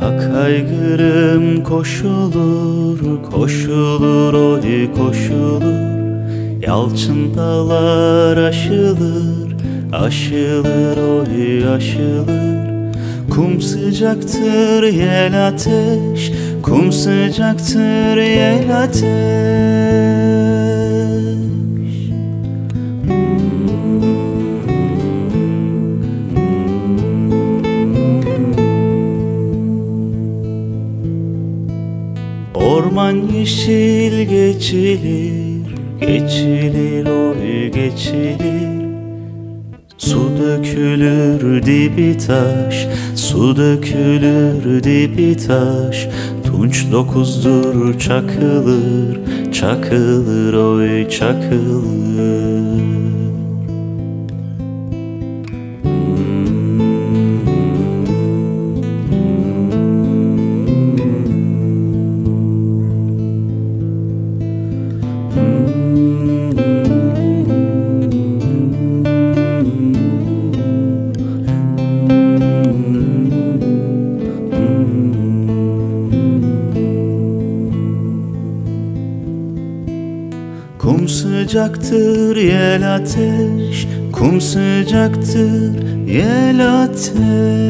kaygırım koşulur, koşulur oy koşulur. Yalçın dağlar aşılır, aşılır oy aşılır. Kum sıcaktır yel ateş, kum sıcaktır yel ateş Orman yeşil geçilir, geçilir oy geçilir. Su dökülür dibi taş, su dökülür dibi taş. Tunç dokuzdur çakılır, çakılır oy çakılır Kum sıcaktır yel ateş. Kum sıcaktır yel ateş